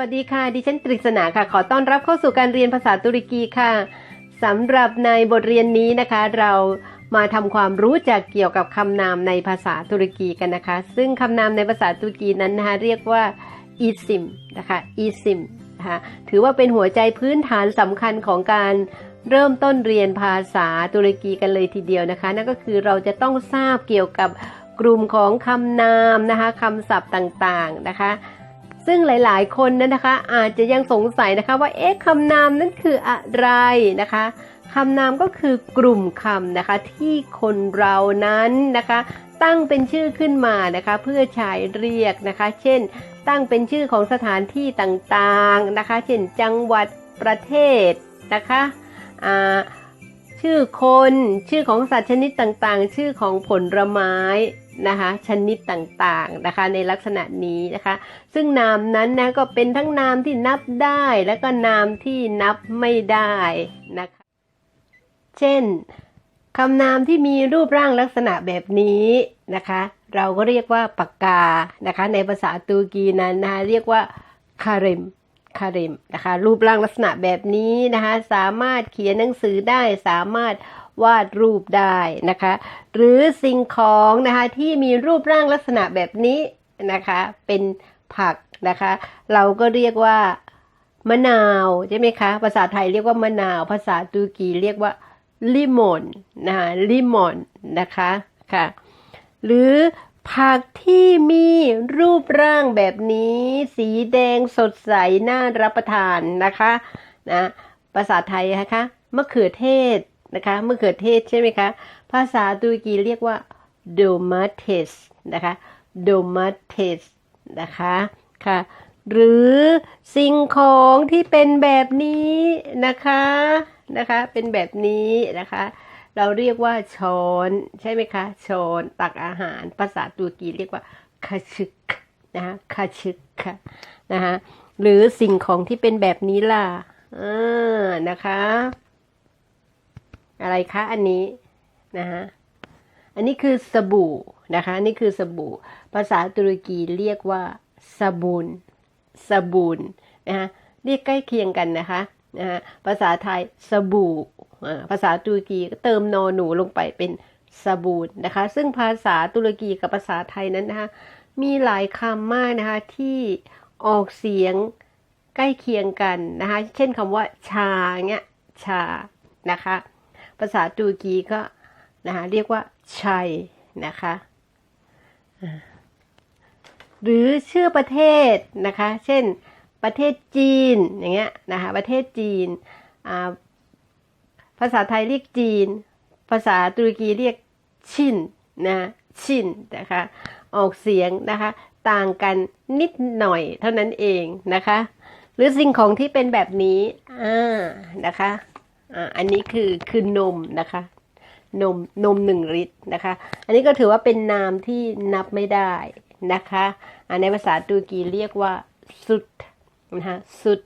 วัสดีค่ะ ดิฉันตริษณาค่ะ ขอต้อนรับเข้าสู่การเรียนภาษาตุรกีค่ะสำหรับในบทเรียนนี้นะคะ เรามาทำความรู้จักเกี่ยวกับคำนามในภาษาตุรกีกันนะคะ ซึ่งคำนามในภาษาตุรกีนั้นนะคะเรียกว่าอีซิมนะคะอีซิมนะคะถือว่าเป็นหัวใจพื้นฐานสำคัญของการเริ่มต้นเรียนภาษาตุรกีกันเลยทีเดียวนะคะ นั่นก็คือเราจะต้องทราบเกี่ยวกับกลุ่มของคำนามนะคะคำศัพท์ต่างๆนะคะ ซึ่งหลายๆ คนนั้นนะคะ อาจจะยังสงสัยนะคะว่าเอ๊ะคำนามนั้นคืออะไรนะคะคำนามก็คือกลุ่มคำนะคะที่คนเรานั้นนะคะ ตั้งเป็นชื่อขึ้นมานะคะ เพื่อใช้เรียกนะคะ เช่น ตั้งเป็นชื่อของสถานที่ต่างๆนะคะ เช่นจังหวัดประเทศนะคะอ่าชื่อคน ชื่อของสัตว์ชนิดต่างๆ ชื่อของผลไม้ นะคะชนิดต่างๆนะคะในลักษณะนี้นะคะ ซึ่งนามนั้นนะก็เป็นทั้งนามที่นับได้และก็นามที่นับไม่ได้นะคะ เช่นคำนามที่มีรูปร่างลักษณะแบบนี้นะคะ เราก็เรียกว่าปากกานะคะ ในภาษาตูรกีนั้นนะคะเรียกว่าคาเรมคาเรมนะคะ รูปร่างลักษณะแบบนี้นะคะ สามารถเขียนหนังสือได้สามารถ วาดรูปได้นะคะ หรือสิ่งของนะคะที่มีรูปร่างลักษณะแบบนี้นะคะเป็นผักนะคะ เราก็เรียกว่ามะนาวใช่ไหมคะ ภาษาไทยเรียกว่ามะนาว ภาษาตุรกีเรียกว่าลิมอนนะคะลิมอนนะคะค่ะหรือผักที่มีรูปร่างแบบนี้ สีแดงสดใสน่ารับประทานนะคะนะภาษาไทยนะคะมะเขือเทศ นะคะมะเขือเทศใช่ไหมคะ ภาษาตุรกีเรียกว่า domates นะคะ domates นะคะค่ะหรือสิ่งของที่เป็นแบบนี้นะคะนะคะ เป็นแบบนี้นะคะ เราเรียกว่าช้อนใช่ไหมคะช้อนตักอาหาร ภาษาตุรกีเรียกว่าคาชึกนะคะคาชึกค่ะนะคะหรือสิ่งของที่เป็นแบบนี้ล่ะอ่านะคะ อะไรคะอันนี้นะคะอันนี้คือสบู่นะคะนี่คือสบู่ ภาษาตุรกีเรียกว่าสบูนสบูนนะคะเรียกใกล้เคียงกันนะคะนะคะภาษาไทยสบู่ภาษาตุรกีก็เติมนอหนูลงไปเป็นสบูนนะคะ ซึ่งภาษาตุรกีกับภาษาไทยนั้นนะคะมีหลายคำมากนะคะที่ออกเสียงใกล้เคียงกันนะคะ เช่นคำว่าชาเงี้ยชานะคะ ภาษาตุรกีก็นะคะเรียกว่าชัยนะคะ หรือชื่อประเทศนะคะ เช่นประเทศจีนอย่างเงี้ยนะคะประเทศจีน ภาษาไทยเรียกจีน ภาษาตุรกีเรียกชินนะชินนะคะออกเสียงนะคะต่างกันนิดหน่อยเท่านั้นเองนะคะ หรือสิ่งของที่เป็นแบบนี้อ่านะคะ อันนี้คือคือนมนะคะ นมนมหนึ่งลิตรนะคะ อันนี้ก็ถือว่าเป็นนามที่นับไม่ได้นะคะในภาษาตุรกีเรียกว่าสุดนะคะสุด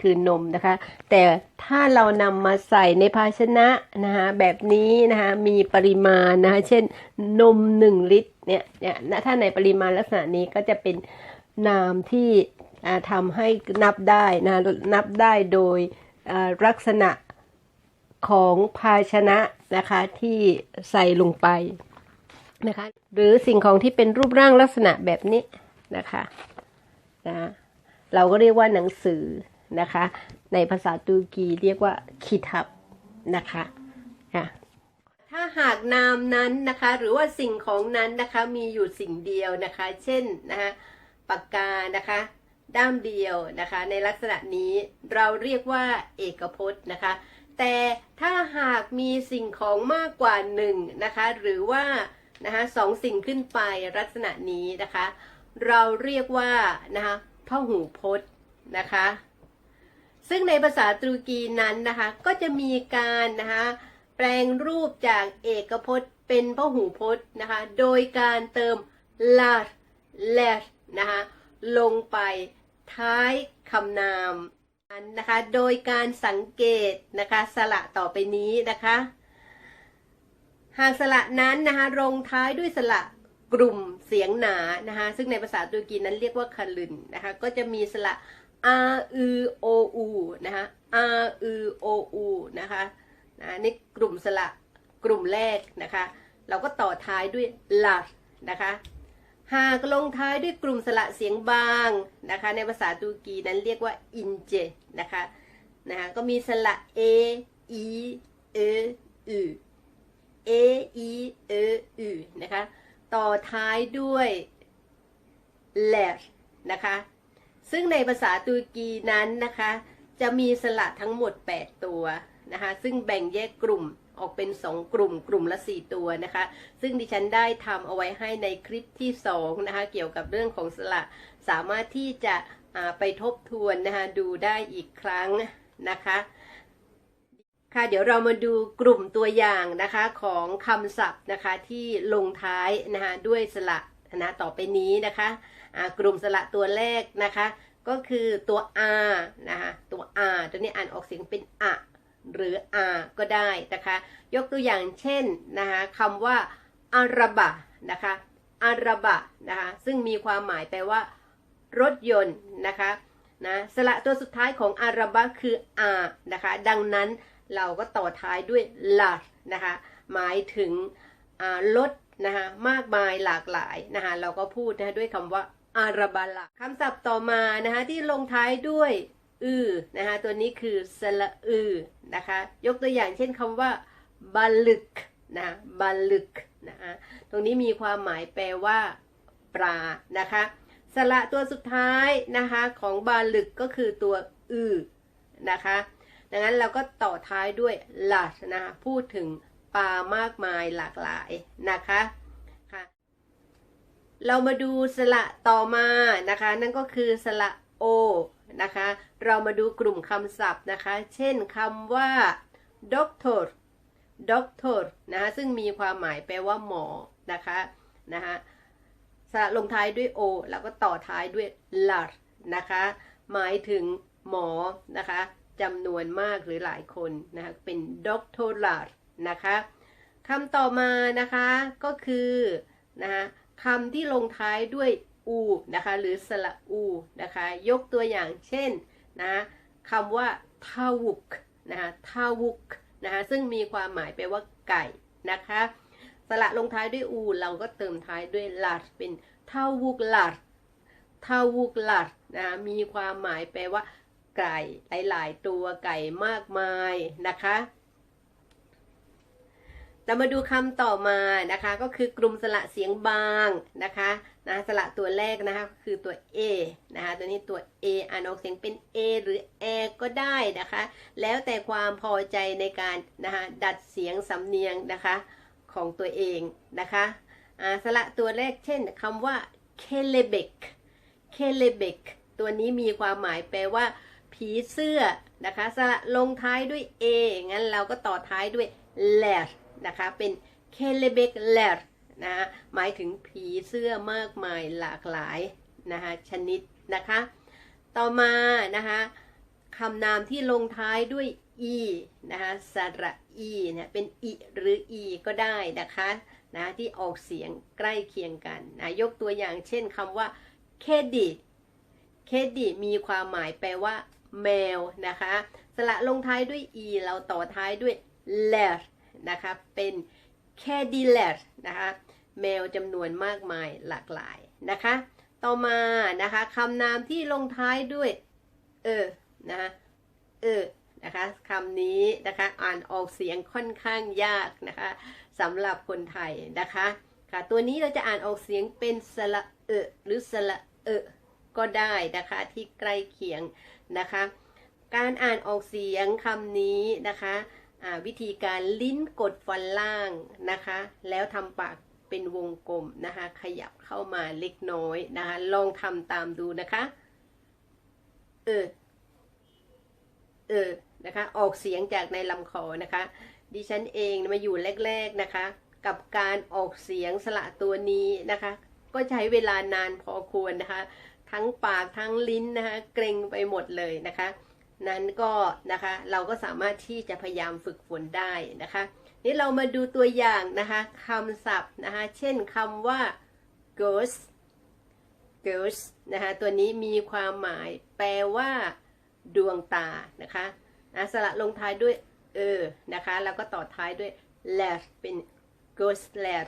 คือนมนะคะ แต่ถ้าเรานำมาใส่ในภาชนะนะคะแบบนี้นะคะมีปริมาณนะคะเช่นนมหนึ่งลิตรเนี่ยเนี่ยถ้าในปริมาณลักษณะนี้ก็จะเป็นนามที่ทำให้นับได้นะนับได้โดยลักษณะ ของภาชนะนะคะที่ใส่ลงไปนะคะหรือสิ่งของที่เป็นรูปร่างลักษณะแบบนี้นะคะนะเราก็เรียกว่าหนังสือนะคะ ในภาษาตุรกีเรียกว่าคิทับนะคะค่ะถ้าหากนามนั้นนะคะหรือว่าสิ่งของนั้นนะคะมีอยู่สิ่งเดียวนะคะ เช่นนะคะปากกานะคะด้ามเดียวนะคะ ในลักษณะนี้เราเรียกว่าเอกพจน์นะคะ แต่ถ้าหากมีสิ่งของมากกว่าหนึ่งนะคะ หรือว่านะคะสองสิ่งขึ้นไปลักษณะนี้นะคะ เราเรียกว่านะคะพหูพจน์นะคะ ซึ่งในภาษาตุรกีนั้นนะคะ ก็จะมีการนะคะแปลงรูปจากเอกพจน์เป็นพหูพจน์นะคะ โดยการเติม l a l e นะคะ ลงไปท้ายคำนาม นะคะ โดยการสังเกตนะคะสระต่อไปนี้นะคะ หากสระนั้นนะคะลงท้ายด้วยสระกลุ่มเสียงหนานะคะซึ่งในภาษาตุรกีนั้นเรียกว่าคาลึนนะคะก็จะมีสระ r u o u นะคะ r u o u นะคะนะนี่กลุ่มสระกลุ่มแรกนะคะ เราก็ต่อท้ายด้วย la นะคะ หากลงท้ายด้วยกลุ่มสระเสียงบางนะคะ ในภาษาตุรกีนั้นเรียกว่า ince นะคะนะคะก็มีสระ a e e u a e e u นะคะ ต่อท้ายด้วย l e r นะคะ ซึ่งในภาษาตุรกีนั้นนะคะ จะมีสระทั้งหมด 8 ตัวนะคะ ซึ่งแบ่งแยกกลุ่ม ออกเป็น 2 กลุ่มกลุ่มละ 4 ตัวนะคะ ซึ่งดิฉันได้ทำเอาไว้ให้ในคลิปที่2นะคะเกี่ยวกับเรื่องของสระสามารถที่จะไปทบทวนนะคะดูได้อีกครั้งนะคะค่ะเดี๋ยวเรามาดูกลุ่มตัวอย่างนะคะของคำศัพท์นะคะที่ลงท้ายนะคะด้วยสระนะต่อไปนี้นะคะกลุ่มสระตัวแรกนะคะ ก็คือตัว r นะคะตัว r ตัวนี้อ่านออกเสียงเป็นอะ หรือ r ก็ได้นะคะ ยกตัวอย่างเช่นนะคะคำว่าอารบะนะคะอารบะนะคะซึ่งมีความหมายแปลว่า รถยนต์นะคะนะสระตัวสุดท้ายของอารบะคือ r นะคะ ดังนั้นเราก็ต่อท้ายด้วย la นะคะ หมายถึงรถนะคะมากมายหลากหลายนะคะเราก็พูดนะะด้วยคำว่าอาราบาละคำศัพท์ต่อมานะคะที่ลงท้ายด้วย อือนะคะตัวนี้คือสระอือนะคะยกตัวอย่างเช่นคำว่าบาลึกนะบาลึกนะคะตรงนี้มีความหมายแปลว่าปลานะคะสระตัวสุดท้ายนะคะของบาลึกก็คือตัวอือนะคะดังนั้นเราก็ต่อท้ายด้วย large นะคะพูดถึงปลามากมายหลากหลายนะคะค่ะเรามาดูสระต่อมานะคะ นั่นก็คือสระ โอนะคะ เรามาดูกลุ่มคำศัพท์นะคะ เช่นคำว่า doctor doctor นะคะซึ่งมีความหมายแปลว่าหมอนะคะนะคะสระลงท้ายด้วย o แล้วก็ต่อท้ายด้วย lar นะคะ หมายถึงหมอนะคะจำนวนมากหรือหลายคนนะคะเป็น doctoral นะคะคำต่อมานะคะก็คือนะคะคำที่ลงท้ายด้วย อูนะคะหรือสระอูนะคะยกตัวอย่างเช่นนะคำว่าทาวุกนะคะทาวุกนะคะซึ่งมีความหมายแปลว่าไก่นะคะสระลงท้ายด้วยอู เราก็เติมท้ายด้วยลาดเป็นทาวุกลาดทาวุกลาดนะะมีความหมายแปลว่า ไก่หลาย ๆ ตัวไก่มากมายนะคะ เรามาดูคำต่อมานะคะ ก็คือกลุ่มสระเสียงบางนะคะนะสระตัวแรกนะคะคือตัว A นะคะตัวนี้ตัว A อ่านออกเสียงเป็น A หรือ A ก็ได้นะคะ แล้วแต่ความพอใจในการนะคะดัดเสียงสำเนียงนะคะของตัวเองนะคะอ่าสระตัวแรกเช่นคำว่า kelebek kelebek ตัวนี้มีความหมายแปลว่าผีเสื้อนะคะสระลงท้ายด้วย A งั้นเราก็ต่อท้ายด้วย ler นะคะ เป็น kelebek ler นะหมายถึงผีเสื้อมากมายหลากหลายนะคะชนิดนะคะ ต่อมานะคะคำนามที่ลงท้ายด้วย e นะคะสระ e เนี่ยเป็น i หรือ e ก็ได้นะคะนะที่ออกเสียงใกล้เคียงกันนะยกตัวอย่างเช่นคำว่า k e d i เคดดิมีความหมายแปลว่า แมวนะคะ สระลงท้ายด้วย e เราต่อท้ายด้วย ler นะคะ เป็น c a d i l a r นะคะแมวจำนวนมากมายหลากหลายนะคะ ต่อมานะคะคำนามที่ลงท้ายด้วย เออนะคะเออนะคะคำนี้นะคะอ่านออกเสียงค่อนข้างยากนะคะสำหรับคนไทยนะคะค่ะตัวนี้เราจะอ่านออกเสียงเป็นสระเออหรือสระเออก็ได้นะคะที่ใกล้เคียงนะคะ การอ่านออกเสียงคำนี้นะคะ วิธีการลิ้นกดฟันล่างนะคะ แล้วทำปากเป็นวงกลมนะคะ ขยับเข้ามาเล็กน้อยนะคะ ลองทำตามดูนะคะ เออ เออ นะคะ ออกเสียงจากในลำคอนะคะ ดิฉันเองมาอยู่แรก ๆนะคะ กับการออกเสียงสระตัวนี้นะคะ ก็ใช้เวลานานพอควรนะคะ ทั้งปากทั้งลิ้นนะคะ เกรงไปหมดเลยนะคะ นั้นก็นะคะ เราก็สามารถที่จะพยายามฝึกฝนได้นะคะ นี่เรามาดูตัวอย่างนะคะคำศัพท์นะคะ เช่นคำว่า ghost girls นะคะ ตัวนี้มีความหมายแปลว่า ดวงตานะคะนะสระลงท้ายด้วยเออนะคะ แล้วก็ต่อท้ายด้วย ler เป็น ghost ler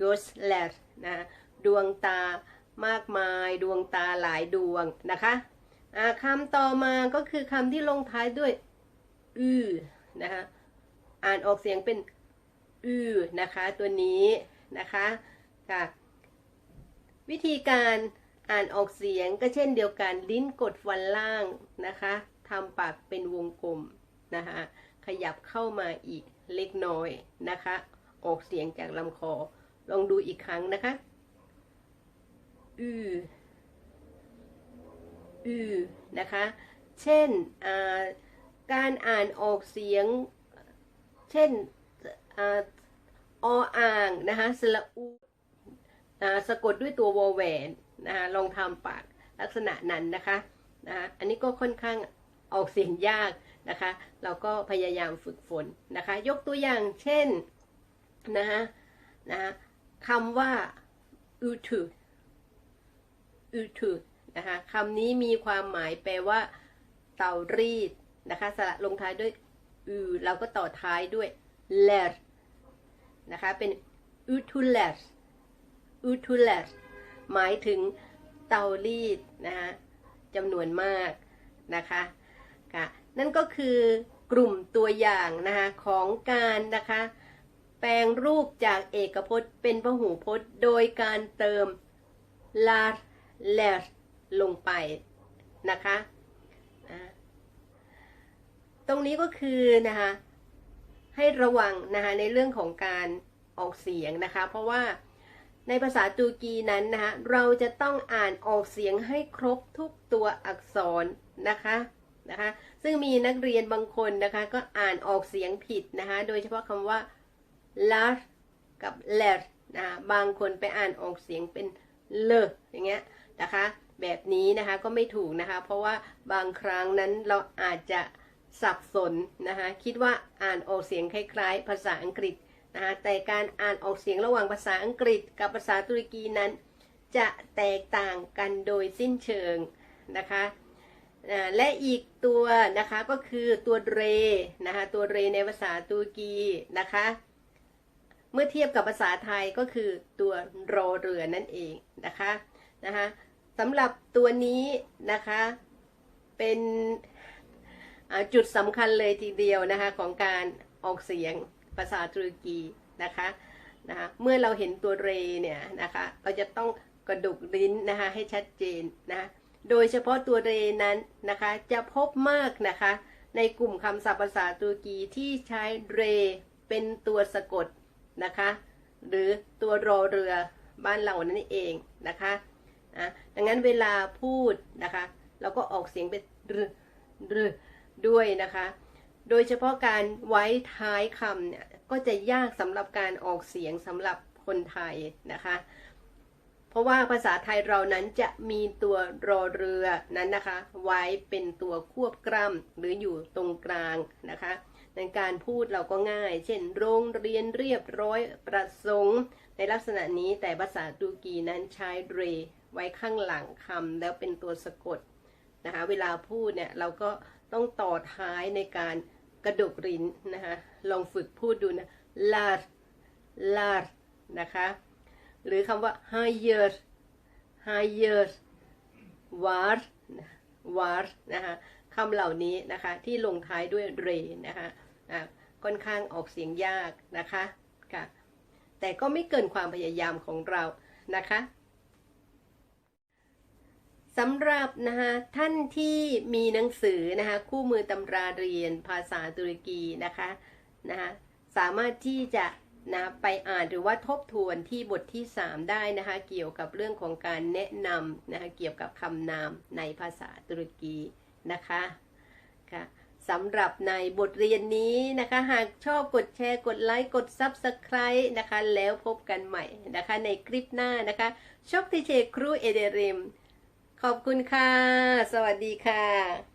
ghost ler นะ ดวงตามากมาย ดวงตาหลายดวงนะคะ คำต่อมาก็คือคำที่ลงท้ายด้วยอือนะคะอ่านออกเสียงเป็นอือนะคะตัวนี้นะคะค่ะวิธีการอ่านออกเสียงก็เช่นเดียวกันลิ้นกดฟันล่างนะคะทำปากเป็นวงกลมนะคะขยับเข้ามาอีกเล็กน้อยนะคะ ออกเสียงจากลำคอ ลองดูอีกครั้งนะคะอื อือนะคะ เช่นการอ่านออกเสียง เช่นออ่างนะคะสระอูสะกดด้วยตัววอแหวนนะคะลองทำปากลักษณะนั้นนะคะนะคะอันนี้ก็ค่อนข้างออกเสียงยากนะคะ เราก็พยายามฝึกฝนนะคะ ยกตัวอย่างเช่นนะคะนะคะคำว่าอูทูอูทู นะคะคำนี้มีความหมายแปลว่า เตารีดนะคะสระลงท้ายด้วยอูเราก็ต่อท้ายด้วย ler นะคะเป็น u t u l e r u t u l e r หมายถึงเตารีดนะคะจำนวนมากนะคะค่ะนั่นก็คือกลุ่มตัวอย่างนะคะของการนะคะแปลงรูปจากเอกพจน์เป็นพหูพจน์ โดยการเติม lar ler ลงไปนะคะนะตรงนี้ก็คือนะคะให้ระวังนะคะในเรื่องของการออกเสียงนะคะ เพราะว่าในภาษาตูกีนั้นนะคะเราจะต้องอ่านออกเสียงให้ครบทุกตัวอักษรนะคะนะคะซึ่งมีนักเรียนบางคนนะคะก็อ่านออกเสียงผิดนะคะโดยเฉพาะคำว่า lar กับ ler นะคะบางคนไปอ่านออกเสียงเป็นเลอย่างเงี้ยนะคะ แบบนี้นะคะก็ไม่ถูกนะคะ เพราะว่าบางครั้งนั้นเราอาจจะสับสนนะคะคิดว่าอ่านออกเสียงคล้ายๆ ภาษาอังกฤษนะคะแต่การอ่านออกเสียงระหว่างภาษาอังกฤษ กับภาษาตุรกีนั้น จะแตกต่างกันโดยสิ้นเชิงนะคะและอีกตัวนะคะก็คือตัวเรนะคะตัวเรในภาษาตุรกีนะคะเมื่อเทียบกับภาษาไทยก็คือตัวรอเรือนั่นเองนะคะนะคะ สำหรับตัวนี้นะคะ เป็นจุดสำคัญเลยทีเดียวนะคะของการออกเสียงภาษาตุรกีนะคะนะคะเมื่อเราเห็นตัวเรเนี่ยนะคะเราจะต้องกระดุกลิ้นนะคะให้ชัดเจนนะโดยเฉพาะตัวเรนั้นนะคะจะพบมากนะคะในกลุ่มคำศัพท์ภาษาตุรกีที่ใช้เรเป็นตัวสะกดนะคะ หรือตัวรอเรือบ้านเรานั่นเองนะคะ อะดังนั้นเวลาพูดนะคะ เราก็ออกเสียงเป็นรรด้วยนะคะ โดยเฉพาะการไว้ท้ายคำเนี่ยก็จะยากสำหรับการออกเสียงสำหรับคนไทยนะคะ เพราะว่าภาษาไทยเรานั้นจะมีตัวรอเรือนั้นนะคะ ไว้เป็นตัวควบกล้ำหรืออยู่ตรงกลางนะคะในการพูดเราก็ง่าย เช่น โรงเรียนเรียบร้อยประสงค์ ในลักษณะนี้แต่ภาษาตูกีนั้นใช้เร ไว้ข้างหลังคำแล้วเป็นตัวสะกดนะคะ เวลาพูดเนี่ยเราก็ต้องต่อท้ายในการกระดกลิ้นนะคะ ลองฝึกพูดดูนะ lar lar นะคะ หรือคำว่า higher higher war war นะคะคำเหล่านี้นะคะที่ลงท้ายด้วยเรนะคะะค่อนข้างออกเสียงยากนะคะค่ะแต่ก็ไม่เกินความพยายามของเรานะคะ สำหรับนะคะท่านที่มีหนังสือนะคะคู่มือตำราเรียนภาษาตุรกีนะคะนะคะสามารถที่จะนะไปอ่านหรือว่าทบทวนที่บทที่ 3 ได้นะคะเกี่ยวกับเรื่องของการแนะนำนะคะเกี่ยวกับคำนามในภาษาตุรกีนะคะค่ะสำหรับในบทเรียนนี้นะคะหากชอบกดแชร์กดไลค์กด Subscribe นะคะแล้วพบกันใหม่นะคะในคลิปหน้านะคะชอบที่เชครูเอเดริม ขอบคุณค่ะ สวัสดีค่ะ